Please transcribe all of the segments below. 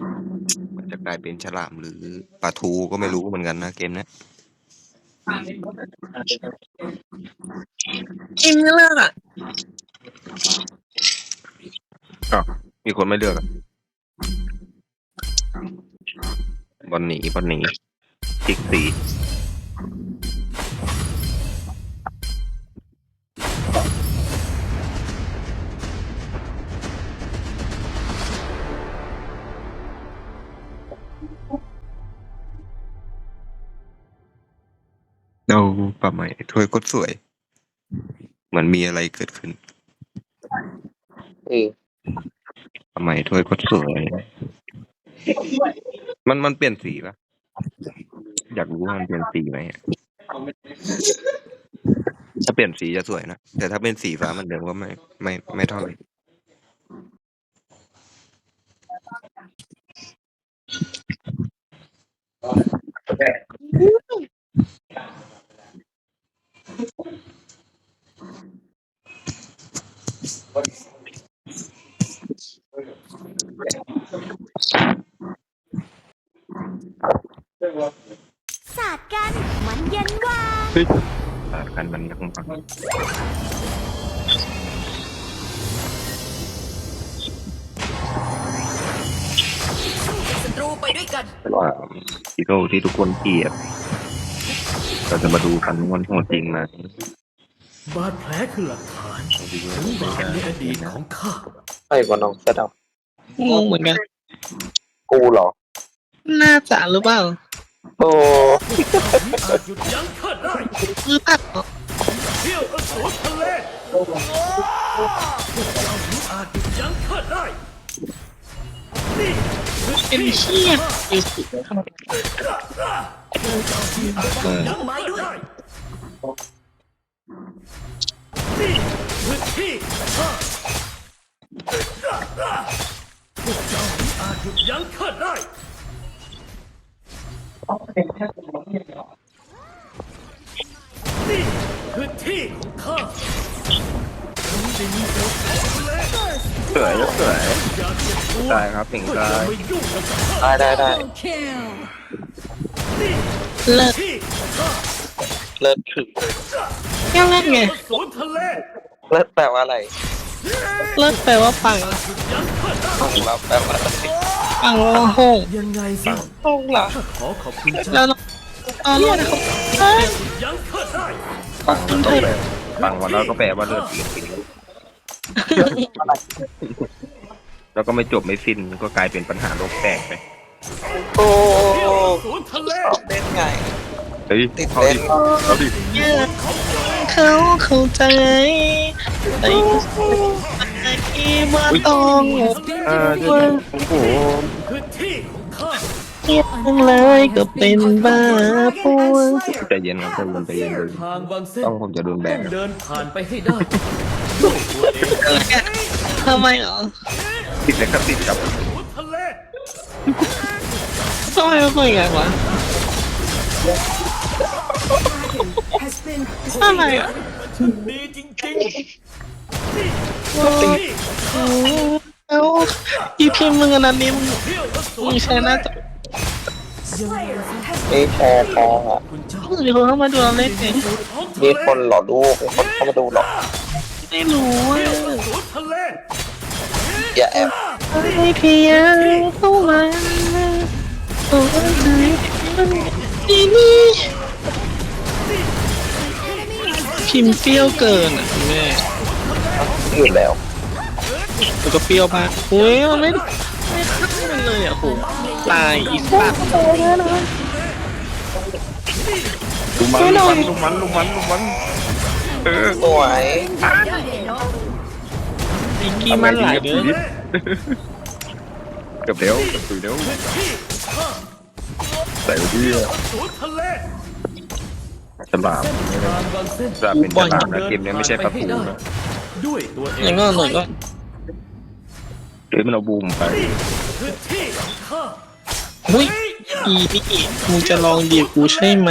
มฉลามฉลามมันจะกลายเป็นฉลาม หรือปลาทูก็ไม่รู้เหมือนกันนะเกมเนี้ยอิมไม่เลือกอะ มีคนไม่เลือกอะบอลหนีบอลหนีติ๊กสี เราปรับใหม่ถ้วยกดสวยเหมือนมีอะไรเกิดขึ้นเออปรับใหม่ถ้วยกดสวย มันมันเปลี่ยนสีปะอยากรู้ว่ามันเปลี่ยนสีไหมอะถ้าเปลี่ยนสีจะสวยนะ แต่ถ้าเป็นสีฟ้าเหมันเดิมก็ไม่ไม่ไม่เท่าไหร่ สาดกันมันเย็นกว่าต่างกันมันยังฟังศัตรูไปด้วยกันว่าฮีโร่ที่ทุกคนเกลียด เราจะมาดูกันว่ามันโหดจริงไหมบาดแผลคือหลักฐานถึงบาปในอดีตของข้าใช่ป่ะน้องเสร็จแล้วงงเหมือนกัน กูเหรอ น่าจะหรือเปล่าโอ้อาจหยุดยั้งข้าได้คือตัดเหรอเที่ยวอสูรทะเลพวกเราหิวอาจหยุดยั้งข้าได้นี่คือ เป็นเชี่ยอสิยั้งไม้ด้วยนี่คือที่ข้าพวกเจ้าอาจหยุดยั้งข้าได้นี่คือที่ของข้าถึงดินเดียวของทะเล สวยสวยอย่าเตัวได้ครับผิงได้อย่ายได้ได้ได้เลิกที่ของข้าเลิศคือแค่เล่นไงเลิศแปลว่าอะไร เลิกแปลว่าปังยังต้องเราแปลว่าอะไรปังว่าโหงยังไงสิโหงเหรอข้อขอบคุณเจ้าแล้วเรอเรียกเขาเฮ้ยยังข้อบคุณเธอฟังวันแล้วก็แปลว่าเลือดปีปี แล้วก็ไม่จบไม่สิ้นก็กลายเป็นปัญหาโลกแตกไปโอ้เที่ยวสวนทะเลเล่นไง เฮ้ยติดเขาเล่ดินเขาดิเขาเข้าใจแต่ที่ว่าต้องเออเดี๋ยวโอ้โหคือที่ของข้าเกียดเลยก็เป็นบ้าป่วยใจเย็นครับใจเย็นใจเย็นใจเย็นทางบางเส้นต้องผมจะโดนแบต้อนงครับเดินผ่านไปให้ได้ด้วยตัวเอง ทำไมเหรอติดเลยครับติดกับสวนทะเลทำไมมันเป็นอย่างนั้นวะทำไมอะดีจริงๆนี่คือที่โอ้แล้วอีพิมพ์มึงอันนั้นนี่มึงเที่ยวสวมึนงใช้หน้าจอมีแชร์ทองอะคุณเจ้ามีคนเข้ามาดูเราเล่นเองท้องทะมีเลคนเหรอลูกมีคนเข้ามาดูเหรอ ไม่รู้อะทะเลอย่าแอบไอ้พี่ยังเข้ามาตัวไหนดีนี่พิมพ์เปรี้ยวเกินอะแม่อยู่แล้วมันก็เปรี้ยวมากโอ้ยมันไม่ไม่เข้ากันเลยอะโหลายอีสัตว์ลุมมันลุมมันลุมมันลุมมันลุมมัน สวยไอ้กี้มันหลายเด้อเกือบเดี๋ยวเกือบตุยเดี๋ยวพื้นที่ข้าใส่เพื่ออสูรทะเลฉลามทางบางเส้นฉลามเป็นฉลามนะเกมนี้ไม่ใช่ปลาทูนะด้วยตัวเอหน่อยงก็หน่อยก็หรือมันเอาบูมไปนี่พื้นที่ของข้าอุ้ยอีนี่มึงจะลองเดียวกูใช่ไหม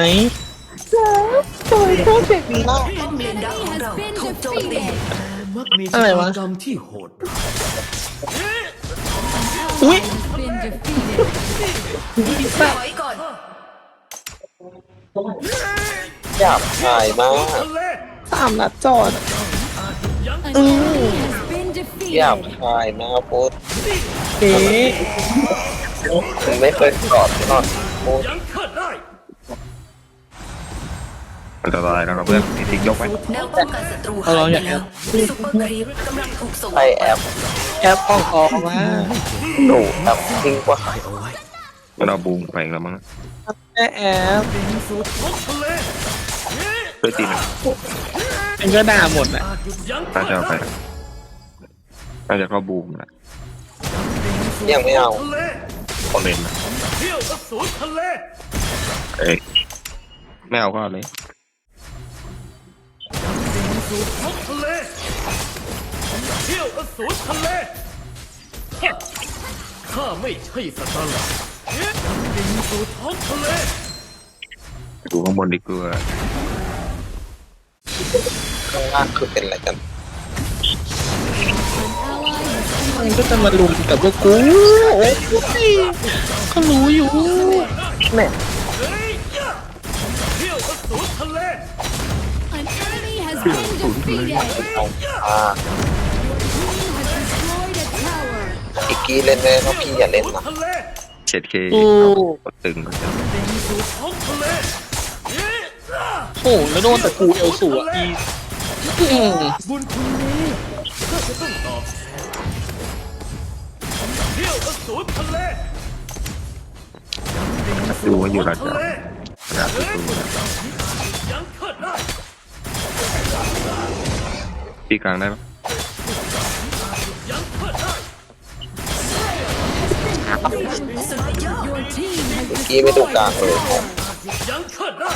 ป้อมเลนดักของเราถูกโจมตีมักมีอะไรวะกรรมที่โหดอุ้ยถอยก่อนหยาบคายมากทะเลสามนัดจอดยังอือหยาบคายมากพูดเอ๊ะมึงไม่เคยสอนที่นอนพูดยังข้าได้ อันตรายนะครับเพื่อนมีติ๊กยกไหมแนวป้องกันศัตรูหายไปแล้วซุปเปอร์ครีปกำลังถูกส่งใครแอปแอปออกออกมาหนูแอปทิ้งกว่าใครเอาไว้มันเอาบูมไปแล้วมั้งแม่แอปบินสู่ท้องทะเลเพื่อตีหนึ่งมันก็ด่าหมดแหละอาจหยุดยั้งน่าข้าจะเอาไปได้น่าจะเข้าบูมแหละยังไม่เอาทะเลเขาเล่นนะเที่ยวอสูรทะเลเอ้ยไม่เอาก็เอาเลยบิน สู่ท้องทะเลเที่ยวอสูรทะเลฮะข้าไม่ใช่สัตว์ประหลาดบินสู่ท้องทะเลไปดูข้างบนดีกว่าข้างล่างคือเป็นอะไรกัน มันก็จะมาลุมกับพวกกูโอ้ยก็รู้อยู่แม่ enemy has been defeated. เอาอ่า Destroyed a tower. อีกกี้เล่นเลยเพราะพี่อย่าเล่นนะทะเลเช็ดเคโอ้ตึงก็จะบินสู่ท้องทะเลเฮ้ยยะโหแล้วโดนแต่กูเอลสูอะอีอืมบุญคุณนี้ข้าจะต้องตอบแทนเที่ยวอสูรทะเลดูว่าอยู่ระทะดับเลระดับที่ดูนะยัง ตีกลางได้ปะยังข้าได้ Your team has อีกกี้ไม่ดูกลางเลยยังข้าได้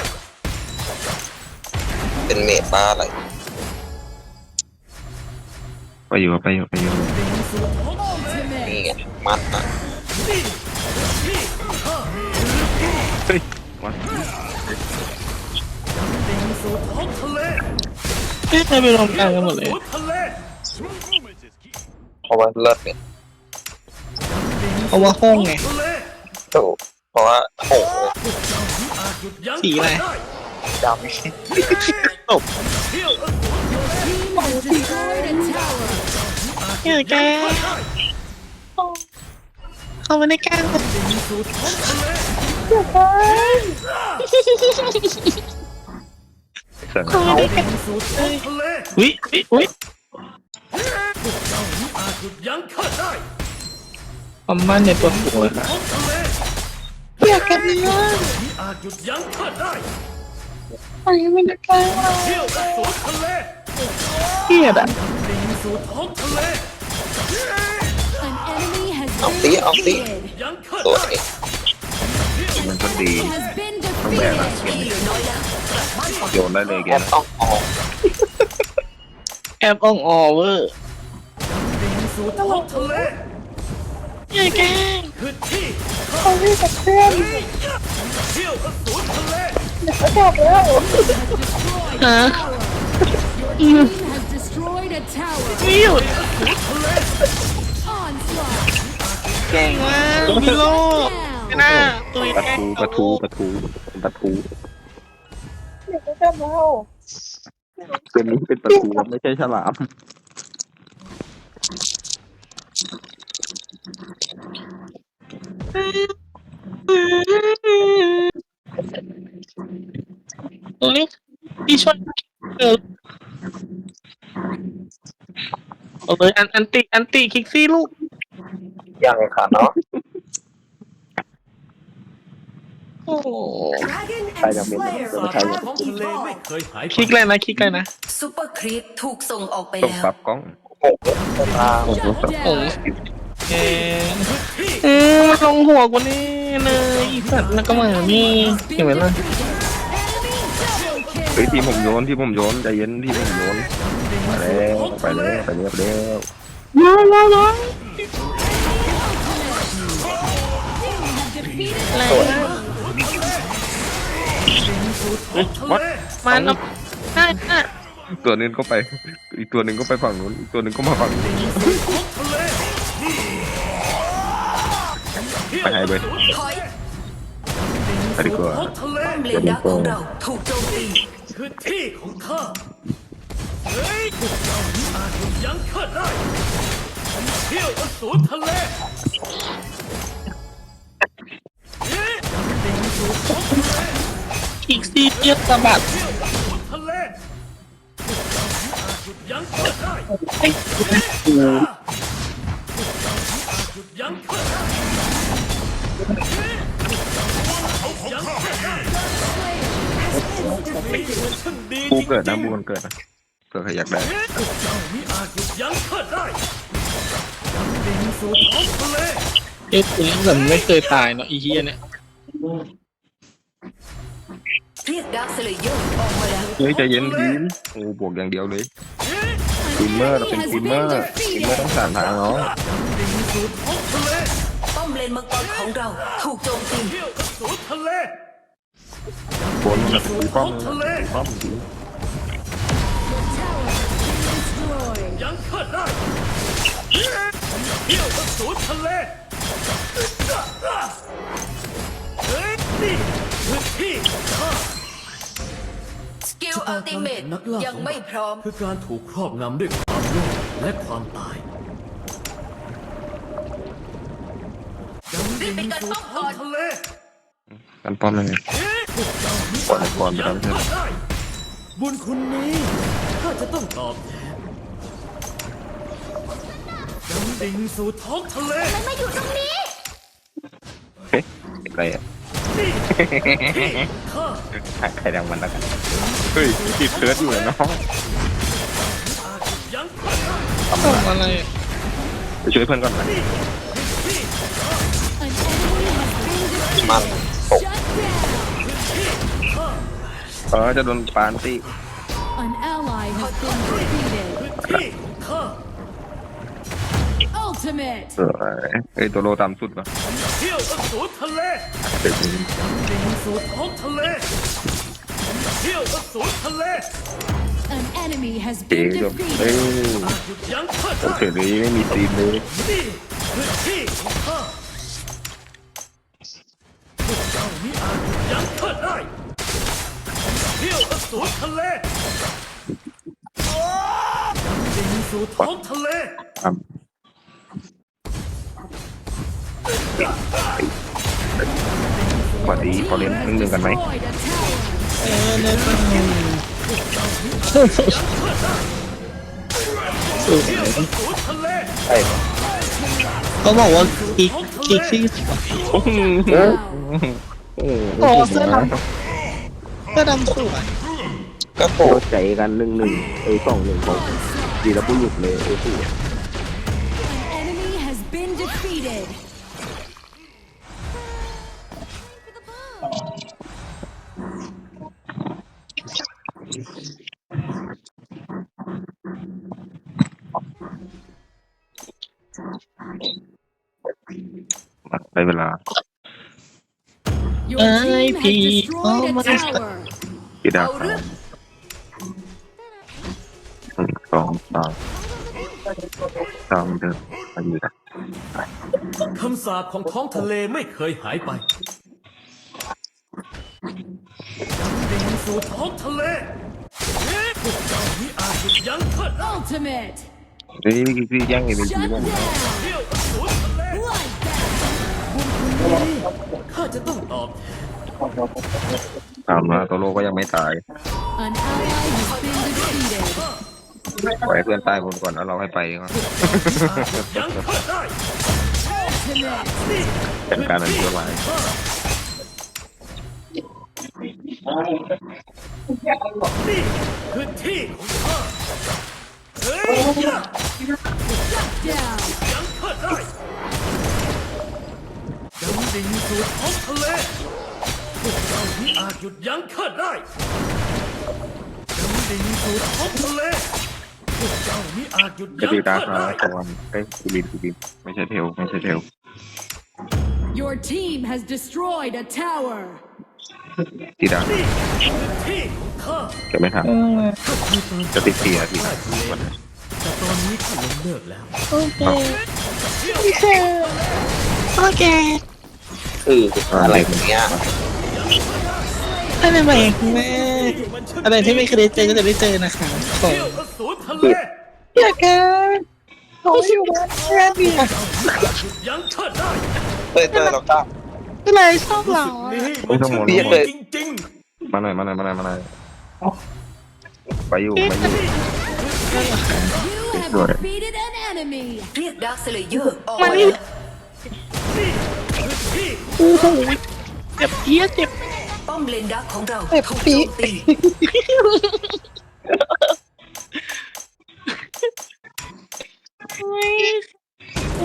เป็นเมตาอะไรไปอยู่ไปอยู่ไปอยู่นี่ไงมัดนะเฮ้ยวัด ท้องทะเอ๊ะทำไปรวมกันกันหมดเลยเพราะว่าเลิศเนี่ยเพราะว่าห้องไงทะเลถูกเพราะว่าโหสีอะไรด้ดตบเนี่ยแกเข้ามาในกลางเล สั่งเข้ามาในกลางสู่ท้องทะเลวิวิวิอาจหยุดยั้งข้าได้ความมั่นในตัวหัวค่ะท้องทะเลอยากกันเนี่ยอาจหยุดยั้งข้าได้ไปไม่ได้กลางเที่ยวอสูรทะเลเกลียดอะบินสู่ท้องทะเล An enemy has เอา been ตีเอาตี defeated. ยังข้าสวได้ยมันก็ดี Has been ต้องแบก defeated. อะเกมที่เหลือน้อยแล้วกลับบ้านก่อนโยนได้เลยเกแอมปต้องออกแอบอ่องออเวอร์บินสู่ท้องทะเลอยากแกงเขาไม่กับเพื่อนเที่ยวอสูรทะเลฮะ has destroyed a tower. ไม่หยุด Onslaught. เก่งมากมิโล ม่ Down. น่าตุยปะแกล้งทูปะทูปะทูปะทูเป็นนี้เป็นปะทูไม่ใช่ฉลามเฮ้ยพี่ช่วยเออเอาเลยอันอันติอันติคิกซี่ลูกยังค่ะเนาะ โอ้โห Dragon ใคร and จะเป็น Slayer จะไม่ใช่ท้องทะเลไม่เคยหายไปคลิกเลยนะคลิกเลยนะซุปเปอร์ครีปถูกส่งออกไปต้องแล้ว ปรับกล้องโหตาโอ้โห Shut down. แกเออมาลงหัวกูนี่เลยอีสัตว์แล้วก็มานี่เห็นไหมล่ะเฮ้ยทีมผมโยนที่ผมโยนใจเย็นที่ผมโยนมาแล้วไปแล้วไปแล้วไปแล้วว้าวว้าวว้าวอะไรนะวัดมันเอาได้อะตัวหนึงก็ไป อีกตัวหนึ่งก็ไปฝั่งนู้น อีกตัวหนึ่งก็มาฝั่งนี้ไปให้เว้ยถอยไปดีกว่าท้องทะเลป้อมเลนดักของเราถูกโจมตีคือที่ของข้าเฮ้ยพวกเจ้านี้อาจหยุดยั้งข้าได้ฉันเที่ยวอสูรทะเล ซีเทียบสะบัดเที่ยวอสูรทะเลพวกเจ้านี้อาจหยุดยั้งข้าได้ไอ้พวกเจ้านี้อาจหยุดยั้งข้าได้เฮ้ยพวกเจ้ายั้งข้าได้ฉันดีบูจริงๆเกิดนะบูมันเกิดนะเกิดใครอยากได้พวกเจ้านี้อาจหยุดยั้งข้าได้ดิ่งสู่ท้องทะเลเอ๊ะกูยังแบบไม่เคยตายเนาะอีเฮียเนี่ย เรียกดาร์คสเลเยอร์ออกมาแล้วเฮ้ยใจเย็นทีมโอ้บวกอย่างเดียวเลยทีมเมอร์เราเป็นทีมเมอร์ทีมเมอร์ต้องสานทางเนาะดิ่งสู่ท้องทะเลป้อมเลนมังกรของเราถูกโจมตีเที่ยวอสูรทะเลบนแบบตีป้อมป้อมทีมยังข้าได้เที่ยวอสูรทะเลเฮ้ยนี่คือที่ข้า กิลอัลติเมตยังไม่พร้อม คือการถูกครอบงำด้วยความโลภและความตายรีบไปกันป้อมก่อนทะเลกันป้อมเลยเอ๊ะพวกเจ้านี้ก่อนก่อนไปยัแล้วงใช่ไหมข้าได้บุญคุณนี้ข้าจะต้องตอบแทนยังดิ่งสู่ท้องทะเลมันมาอยู่ตรงนี้เฮ้ยอะไรอะนี่ข้าใครดังมันแล้วกัน เฮ้ยติดเคิร์ดอยู่เลยน้องยังข้าได้ส่งอะไรอะไปช่วยเพื่อนก่อนนะ An enemy has been defeated. มันตก Shut down. เออจะโดนปานตี An ally has been defeated. ที่ของข้า Ultimate. เออเอ้ยตัวโลตามสุดป่ะเที่ยวอสูรทะเลเด็กนี่ดิ่งสู่ท้องทะเล เที่ยวอสูรทะเล An enemy has เจ๊ been ก็เอ้ย defeated. อาจหยุดยั้งข้าโอได้เคเลยไม่มีทีมเลยนี่คือที่ของข้าพวกเจ้านี้อาจหยุดยั้งข้าได้เที่ยวอสูรทะเลดิ่งสู่ท้องทะเลครับสวัสดีพอเล่นหนึ่งหนึ่งกันไหม Destroyed a tower. เออเนี่ยก็เที่ยวอสูรทะเลใช่เขาบอกว่าอีกอีกซีโอ้โอ้เสื้อดำเสื้อดำสวยก็โผล่ใจกันหนึ่งหนึ่งเอ้ยสองหนึ่งของดีแล้วผู้หยุดเลยเอ้ยผู้ เวลา Your Ay, team has Pete. destroyed Oh, a my tower. กี่ดาวเอาเรื่องหนึ่งสองสามสามเดินไปอยู่นะคำสาปของท้องทะเลไม่เคยหายไปดิ่งสู่ท้องทะเลเอ๊ะพวกเจ้านี้อาจหยุดยั้งข้าได้ Ultimate. เฮ้ยพี่แย่งเอ็น Shut จีบ้าง down. เที่ยวอสูร ข้าจะต้องตอบแทนตามมาตัวโลก็ยังไม่ตาย An ally has been defeated. ปล่อยให้เพื่อนตายคนก่อนแล้วเราให้ไปก่อนยังข้าได้ Ultimate. เป็นการอันตรายนี่คือที่ของข้าเฮ้ย Down. ยังข้าได้ ดิ่งสู่ท้องทะเลพวกเรามิอาจหยุดยั้งข้าได้ดำดิ่งสู่ท้องทะเลพวกเจ้ามิอาจหยุดจะยั้ตีงตาข้าฟ้าได้ตะวันเอ้ยกูบินกูบินไม่ใช่เทลไม่ใช่เทล Your team has destroyed a tower. ตีดานี่คือที่ของข้าจะไม่ทันเออจะติดเสียทีใต้ทะเลแต่ตอนนี้ข้าล้มเลิกแล้ว โอเคโอเค โอเคคืออะไรแบบเนี้ยอะไรใหม่คุณแม่อะไรที่ไม่เคยได้เจอก็จะได้เจอนะคะขอเที่ยวอสูรทะเลอยากกันเขาอยู่บ้านแค่เนี่ยหยุดยั้งข้าได้เคยเจอแล้วก็ก็เลยชอบเหรอนี่ไม่ต้องหมดพี่เคยจริงมาหน่อยมาหน่อยมาหน่อยมาหน่อยไปอยู่ไปอยู่ You have Right. defeated an enemy. เรียกดาร์คสเลเยอร์ออกมัมานนี่แล้วๆคือที่ โอ้โหเจ็บเพี้ยเจ็บป้อมเลนดักของเราเจ็บถูกปีมตี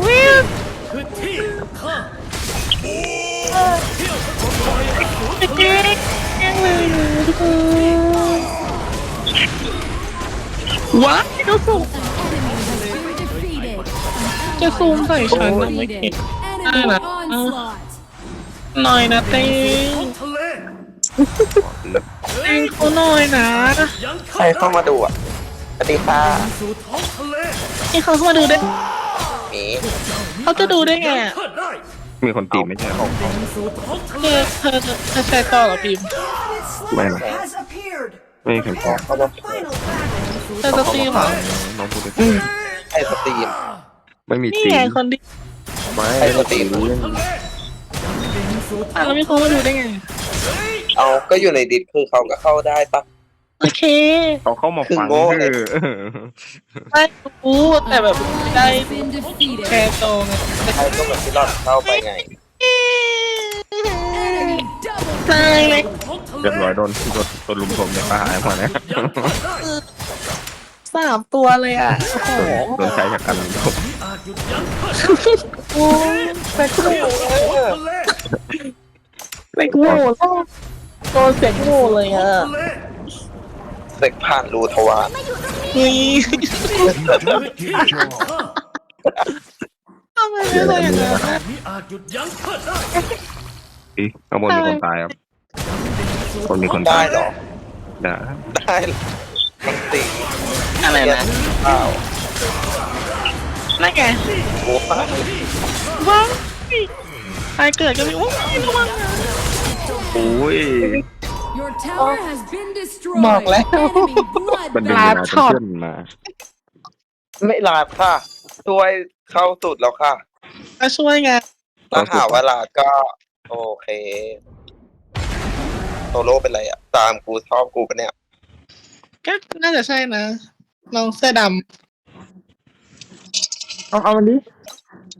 วิวคือที่ของข้าเที่ข้าเจ๊กยังเลยทุกคนว้าวเขาส่ง An enemy has been defeated. จะซูมใส่ฉันนะไม่ Defeated. เก็บ Enemy Ah. Onslaught. หน่อยนะเต้ท้องทะเลเต้เขาหน่อยนะยังใครเข้ามาดูอะสวัสดีค่ะสู่ท้องทะเลนี่เขาเข้ามาดูได้หมีเขาจะดูได้ไงยังอะข้าได้มีคนตีไม่ใช่หรอดิ่งสู่ท้องทะเธเลอเธอเธอเธอแชร์ต่อเหรอพิมพ์ไม่นะไม่มีใครตอบเขาบอกเธอจะตีเหรอน้องพูดได้ไอ้สตรีมไม่มีนี่ตีไงคนที่ ไม่ไอ้สตรีมรู้เรื่องทะเลดิ่งสู่ท้อะองแล้วมีคนมาดูได้ไง เอาก็อยู่ในดิสคือเขาก็เข้าได้ปะ โอเคเขาเข้ามาฟังคือโง่เลยคือได้รู้แต่แบบ Ally ได้ has been defeated. แชร์ต่อไงใครก็เหมือนที่เราเข้าไปไง Enemy double ตายเลยท้องทะเลเรียบร้อยโดนโดนโดนลุมผมในป่าหายหมดนะยังข้าได้สามตัวเลยอะโอ้โหโดนใช้จากการลุมผมมิอาจหยุดยั้งข้าได้โอ้แต่กูเที่ยวสู่ท้องทะเลแต่กูโดนเสียงโง่เลยอะทะเลเสกผ่านรูทวารนี่คือที่ของข้าทำไมไม่เลยอย่างนั้นอะมิอาจหยุดยั้งข้าได้อีข้างบนมีคนตายครับ คนมีคนได้ตายเหรอ ได้ได้เหรอมันตีอะไรเรียนนะเปล่า นั่นไงโอ้ฟ้าว้าวใครเกิดก็มีโอ้ยระวังนะโอ้ย Your tower has been destroyed. บอกแล้ว Enemy มันดึงลาเว bloodbath. ลาจนช็อตเพื่อนมาไม่ลาดค่ะ ช่วยเข้าสุดแล้วค่ะ มาช่วยไงถ้าหาเวลาก็ โอเค โซโล่เป็นไรอะ ตามกูชอบกูปะเนี่ย ก็น่าจะใช่นะน้องเสื้อดำ เอาเอามันดิ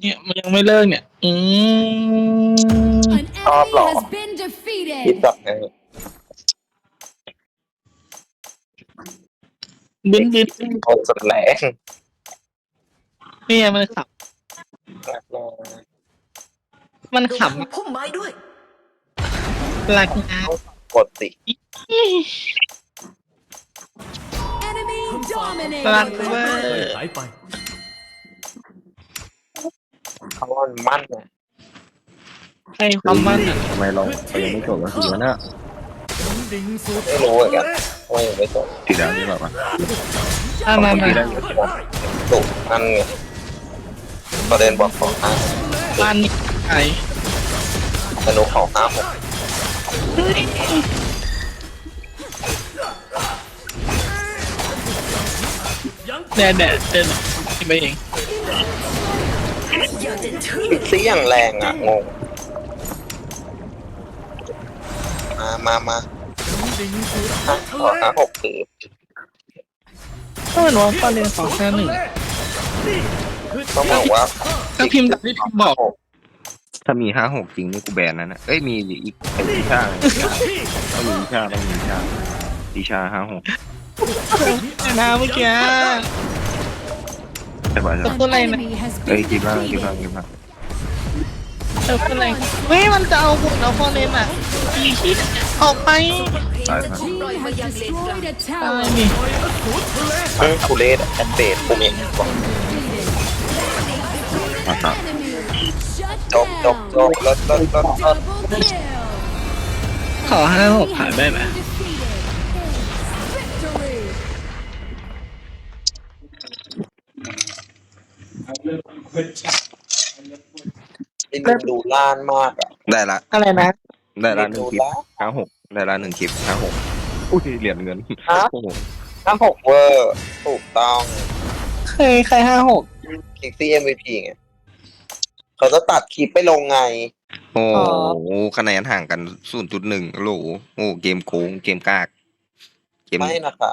เนี่ยมันยังไม่เลิกเนี่ย อืม An Top enemy law. has been คิด defeated. แบบไงบินบินโอ้สุดแรงเนี่ยมันขับรักน้องมันดูขับพุ่มไม้ด้วยหลักนะกดสิ Enemy รัก dominated. เวอร์หายไป เขาว่ามันมั่นไงให้ความมั่นอะทำไมเราเรายังไม่จบแล้วทีวะเนี่ยดิ่งสู่ไม่รู้เหมือนกันทำไมยังไม่จบตีดาวนี่แบบว่าอ่ามามาตีได้จบนั่นไงประเด็นบอกของห้ามันไอธนูของห้าหกยังแดดแดดเดินไปเองอย่าเด็ด ชื่อพิกซี่อย่างแรงอะ งง มามามาดิ่งสู่ห้าท้องขอทะเลห้าหกคือก็เหมือนว่าตอนเรียนสองห้าหนึ่งนี่คือต้องบอกว่าก็พิมพ์แบบที่พิมพ์บอก ถ้ามีห้าหกจริงนี่กูแบนนะนะ เอ้ยมีอีกอีชาที่ต้องมีอีชาต้องมีอีชาอีชาห้าหกนะเมื่อกี้ใช่ป่ะใช่ตัวป่ะอะไรนะ Enemy has เอ้ย been คิดว่าคิดว่า defeated. คิดว่าไปออะไรเฮ้ยมันจะเอาบุญเอาฟอร์เรนอะอีชิดออกไปตาย Your ครับ team has destroyed a ตาย tower. ดิเออทุเรศแอนเบดผมเองบอกมาครับ Shut จบจบจบ down. แล้วแล้วแล้วแล้ว Double kill. ขอห้าหกผ่านได้ไหม ไอ้หนุ่มดูล้านมากอะได้ละ อะไรนะได้ละหนึ่ดูงคลิปล้านห้าหกได้ละหนึ่งคลิปห้าหกอุ้ยเหรียญเงินฮะโอ้โหห้าหกเวอร์ถูกต้องเคยใครห้าหกคิกซี่ MVP ไงเขาจะตัดคลิปไปลงไง โอ้อ๋อโหคะแนนห่างกันศูนย์จุดหนึ่งโหลโอ้เกมโกงเกมกากเกมไม่นะคะ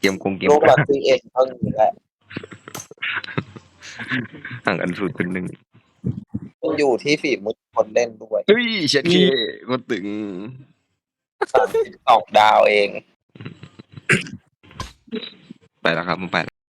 เกมโกงเกมโลกกาลักกซีเอ็นเท่านี้แหละ ห่างกันศูนย์จุดหนึ่งมันอยู่ที่ฝีมือคนเล่นด้วยเฮ้ยเช็ดเคก็ตึงสามสิบสองดาวเอง ไปแล้วครับผมไป